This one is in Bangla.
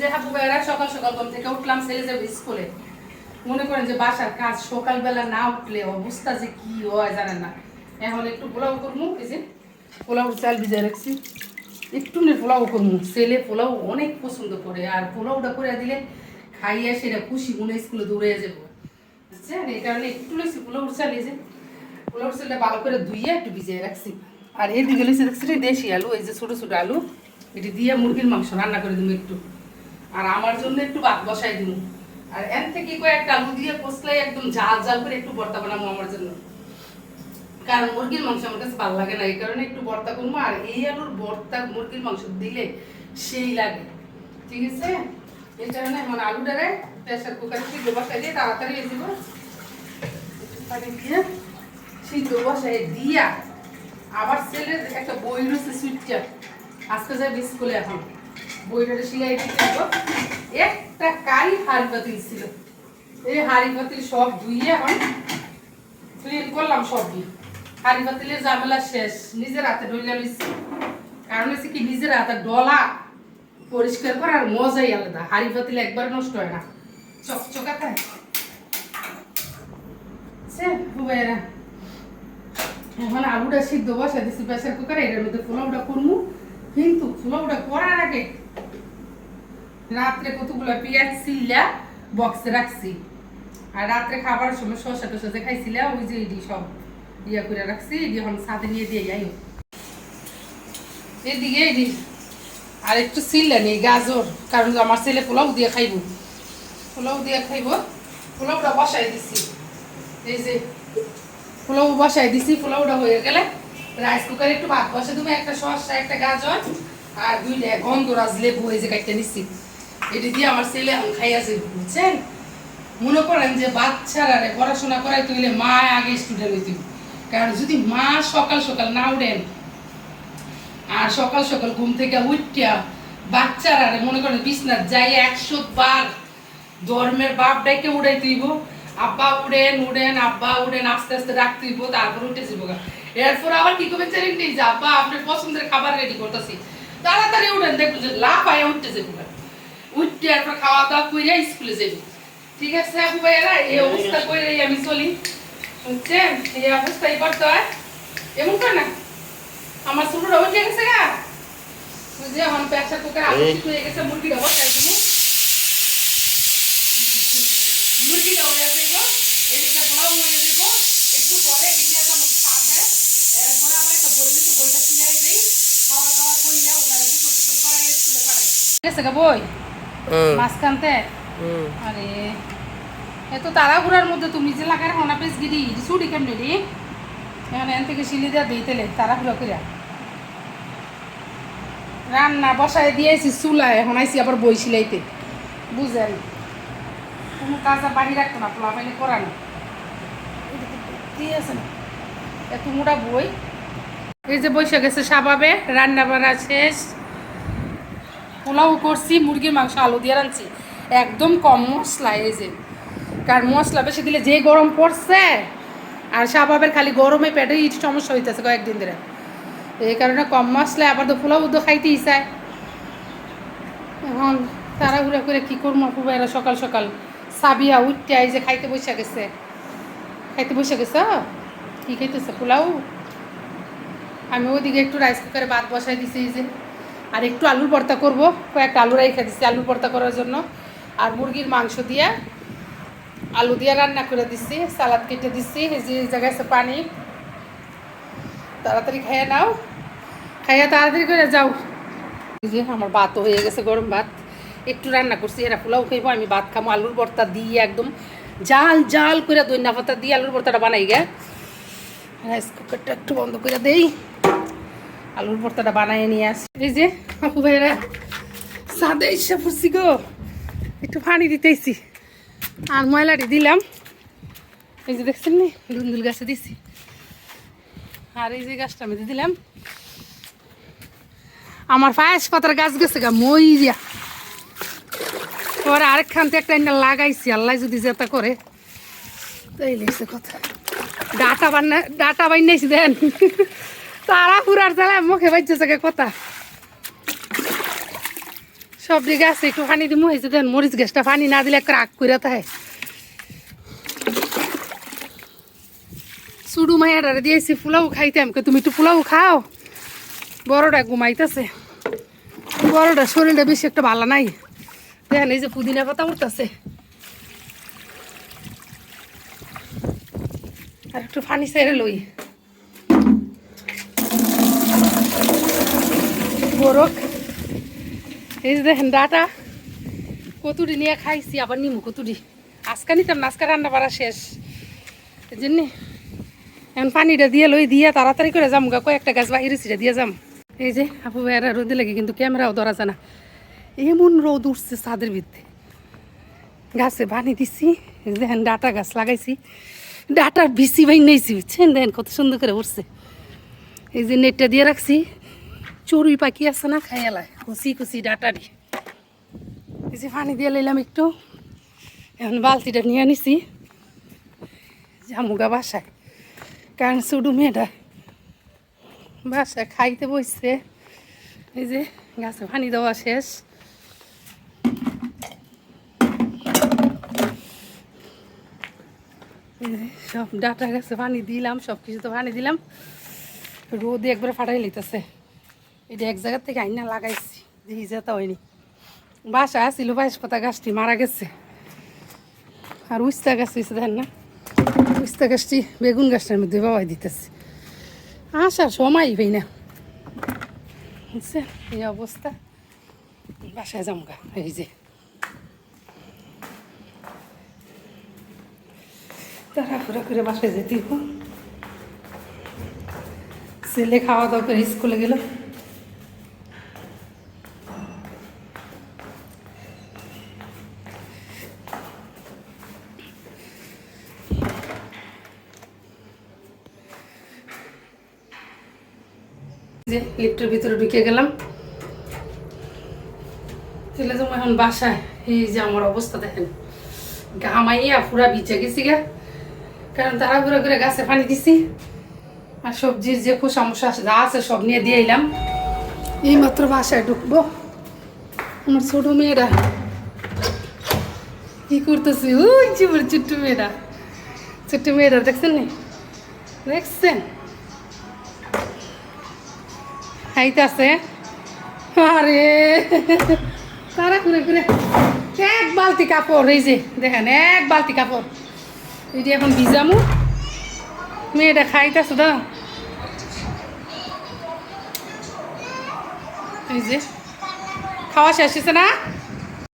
যে হাবু ভাইয়েরা, সকাল সকাল ঘুম থেকে উঠলাম ছেলে যাবে স্কুলে। মনে করেন যে বাসার কাজ সকালবেলা না উঠলে অবস্থা যে কি হয় জানেন না। এখন একটু পোলাও করব এই পোলাও চাল ভিজে রাখছি। একটু পোলাও করব ছেলে পোলাও অনেক পছন্দ করে, আর পোলাওটা করে দিলে খাইয়া সেটা খুশি মনে স্কুলে দৌড়ে যাব। বুঝছেন? এই কারণে একটু লেছি পোলাও চাল, এই যে পোলাও চালটা ভালো করে ধুইয়ে একটু ভিজিয়ে রাখছি। আর এদিকে লেছি রাখছি রে দেশি আলু, এই যে ছোটো ছোটো আলু, এটি দিয়ে মুরগির মাংস রান্না করে দেবো একটু। আর আমার জন্য একটু ভাত বসাই দিব আর এর থেকে কয়েকটা আলু দিয়ে কষলাই একদম ঝাল ঝাল করে একটু ভর্তা বানাবো আমার জন্য। কারণ মুরগির মাংস আমার কাছে ভালো লাগে না, এই কারণে একটু ভর্তা করব আর এই আলুর ভর্তা মুরগির মাংস দিলে সেই লাগে। ঠিক আছে? এই কারণে মানে আলুটারে প্রেসার কুকারে সিদ্ধ বসাই দিয়ে তাড়াতাড়ি দিব। পানি দিয়ে সিদ্ধ বসাই দিয়া আবার ছেলের একটা বই রয়েছে সুইটটা। আজকে যাবে স্কুলে এখন। বইটা সিলাই দিতে একটা কারি হাড়ি পাতিল ছিল। এই হাড়ি পাতিল সব ধুইয়ে এখন ক্লিন করলাম সব হাড়ি পাতিলের ঝামেলা শেষ। নিজের হাতে ডইলা লইছি কারণ হচ্ছে কি, নিজের হাতে ডলা পরিষ্কার করার মজাই আলাদা। হাড়ি পাতিল একবার নষ্ট হয় না। চকচকা বুবাইরা এখন আলুটা সিদ্ধ বসা দিছি, প্রেসার কুকারে। এটার মধ্যে পোলাওটা করব কিন্তু পোলাওটা করার আগে রাত্রে কতগুলো পেঁয়াজ ছিলা বক্সে রাখছি। আর রাত্রে খাবার সময় শসা টসা যে খাইছিলা, ওই যে এডি সব ইয়া করে রাখছি, এডি এখন সাথে নিয়ে দিয়ে যাই। এদিকে এডি, আর একটু ছিলা নেই, গাজর, কারণ আমার ছেলে পোলাও দিয়ে খাইব। পোলাও দিয়ে খাইব, পোলাওটা বসাই দিছি। এই যে, পোলাও বসাই দিছি, পোলাওটা হয়ে গেলে রাইস কুকারে একটু ভাত বসে, তুমি একটা শসা, একটা গাজর আর দুইটা গন্ধরাজ লেবু এই যে কাটতে নিচ্ছি এটি দিয়ে আমার ছেলে এখন খাইয়াছে বুঝছেন? মনে করেন যে বাচ্চারা পড়াশোনা করাই তুইলে মা আগে স্টুডেন্ট হইতে কারণ যদি মা সকাল সকাল না উঠেন, আর সকাল সকাল ঘুম থেকে উঠিয়া বাচ্চারা মনে করেন বিছনাথ যাই একশো বার ধর্মের বাপ ডাইকে উড়াই তুইব আব্বা উড়েন উড়েন আব্বা উড়েন আস্তে আস্তে ডাক তুইব তারপর উঠে যাব। এরপর আবার কি করবেন? জানেন নি যে আব্বা আপনার পছন্দের খাবার রেডি করতেছি। তাড়াতাড়ি উঠেন দেখবেন যে লাভ আয় উঠতে যাব উঠতে এরপর খাওয়া দাওয়া করে স্কুলে যাব ঠিক আছে আপু ভাইয়ারা? এই অবস্থা করে আমি চলি। বুঝছেন এই অবস্থাই করতে হয় এমন করে না। আমার ছোটটা উঠে গেছে গা। যে এখন প্রেসার কুকার সিদ্ধ হয়ে গেছে মুরগিটা বসাই দেবো। মুরগিটা হয়ে যাব এদিকে পোলাও হয়ে যাব একটু পরে এদিকে একটা সাথে এখন আবার একটা বই দিতে বইটা সিলাই দিই খাওয়া দাওয়া করিয়া ওনারা কিছু কিছু করাই স্কুলে পাঠাই গেছে গা বই? মাঝখানতে? আরে এত তাড়াহুড়ার মধ্যে তুমি যে লাগার হনা পেস গিরি কেমনি রে? এখন এন থেকে সিলি দেওয়া দিই তেলে তাড়াহুড়া করিয়া রান্না বসায় দিয়েছি চুলায় এখন আইসি আবার বই সিলাইতে বুঝেন কোনো কাজ বাড়ি রাখতো না পোলা পাইলে করানো ঠিক আছে না? এত মোটা বই। এই যে বৈশাখ গেছে স্বভাবে রান্না বান্না শেষ। পোলাও করছি, মুরগির মাংস, আলু দিয়ে রাঁধছি। একদম কম মশলা এই যে। কারণ মশলা বেশি দিলে যে গরম পড়ছে, আর স্বভাবের খালি গরমে পেটে ইট সমস্যা হইতেছে কয়েকদিন ধরে। এই কারণে কম মশলা আবার তো পোলাও তো খাইতে ইচ্ছায় এখন তাড়াহুড়া করে কী করব পুবাইরা সকাল সকাল সাবিয়া উঠতে এই যে খাইতে বসে গেছে। খাইতে বসে গেছে কি খাইতেছে, পোলাও? আমি ওইদিকে একটু রাইস কুকারে ভাত বসাই দিছি এই যে। আর একটু আলুর ভর্তা করব। কয়েকটা আলু রাইখা দিচ্ছি আলুর ভর্তা করার জন্য। আর মুরগির মাংস দিয়ে আলু দিয়ে রান্না করে দিচ্ছি সালাদ কেটে দিচ্ছি এই যে জায়গায় পানি। তাড়াতাড়ি খাইয়ে নাও। খাইয়া তাড়াতাড়ি করে যাও। যে আমার ভাতও হয়ে গেছে, গরম ভাত। একটু রান্না করছি, এরা পোলাও খাইবো, আমি ভাত খাব আলুর ভর্তা দিয়ে একদম জাল জাল করে দইনা পাতা দিয়ে আলুর ভর্তাটা বানাই গে। রাইস কুকারটা একটু বন্ধ করে দেই। আলুর ভর্তাটা বানিয়ে নিয়ে আসি। এই যে, আপু ভাইরা সাদে ইচ্ছা পড়ছি গো। একটু পানি দিতেছি। আর ময়লাটি দিলাম। এই যে দেখছেন নি, ধুন্দুল গাছে দিছি। আর এই যে গাছটা আমি দিলাম। আমার পায়েস পাতার গাছ গেছে গা মই দিয়া পরে আরেকখান থেকে একটা লাগাইছি, আল্লাহ যদি যেটা করে। তাই লেগেছে কথা। ডাটা বান্না ডাটা বান্নাইছি দেন। তারা পুরার চালায় মুখে বাজছে কথা। সব দিকে আছে, একটু পানি দিমু হয়েছে দেন মরিচ গ্যাসটা পানি না দিলে ক্রাক করে তাই সুডু মাইয়াটারে দিয়েছি, পোলাও খাইতাম কে তুমি একটু পোলাও খাও। বড়টা ঘুমাইতেছে। বড়টা শরীরটা বেশি একটা ভালো নাই। দেখেন এই যে পুদিনা পাতা উঠতেছে। আর একটু পানি সেরে লই। বরক। এই যে দেখেন ডাটা, কতুরি নিয়ে খাইছি, আবার নিমু কতুরি। আজকা নিতাম না রান্না বাড়া শেষ। এই জন্যে এখন পানিটা দিয়ে লই, দিয়ে তাড়াতাড়ি করে যাম গা, কয়েকটা গাছ বাহিরে ছিঁড়ে দিয়ে যাম। এই যে, আপু ভাইয়ারা রোদে লাগে, কিন্তু ক্যামেরাও ধরা যায় না। এমন রোদ উঠছে ছাদের ভিত্তি। গাছে পানি দিছি দেখেন ডাটা গাছ লাগাইছি। ডাটার বিসি ভাই নিয়েছি বুঝছেন? দেখেন কত সুন্দর করে উঠছে। এই যে নেটটা দিয়ে রাখছি। চড়ুই পাখি আছে না? খাইয়ালায় কুচি কুচি ডাটারি যে পানি দিয়ে লাইলাম একটু। এখন বালতিটা নিয়ে নিছি জামুগা বাসায়। কারণ শুধু মেয়েটা বাসায় খাইতে বসছে এই যে গাছে পানি দেওয়া শেষ। সব ডাটা গাছে পানি দিলাম সব কিছু তো পানি দিলাম। রোদে একবার ফাটাই লইতেছে। এটা এক জায়গা থেকে আইনা লাগাইছি যেতে হয়নি। বাসা আসছিল বাইশ পাতা গাছটি মারা গেছে। আর উস্তা গাছ হয়েছে দেখেন না? উস্তা গাছটি বেগুন গাছটার মধ্যে বাবাই দিতেছে। আসার সময় পাই না। বুঝছেন? এই অবস্থা। বাসায় যামগা, এই যে। তাড়াহুড়া করে বাসায় যেতে। ছেলে খাওয়া দাওয়া করে স্কুলে গেল। যে লিফটের ভিতরে ঢুকে গেলাম। চলে যাব এখন বাসায়। এই যে আমার অবস্থা দেখেন। ঘামাইয়া পুরা ভিজে গেছি গা। কারণ তাড়াহুড়া করে গাছে পানি দিছি। আর সবজির যে খোসা মশা যা আছে সব নিয়ে দিয়ে এলাম। এই মাত্র বাসায় ঢুকবো। আমার ছোট মেয়েরা। কি করতেছি? ওই যে ছোট্ট মেয়েরা। ছোট্ট মেয়েরা দেখছেন নি? দেখছেন? খাইতেছে। আরে, তারা ঘুরে ঘুরে এক বালতি কাপড়, এই যে দেখেন, এক বালতি কাপড়। এটি এখন ভিজামু। মেয়েটা খাইতেছে তো। এই যে, খাওয়া শেষ না?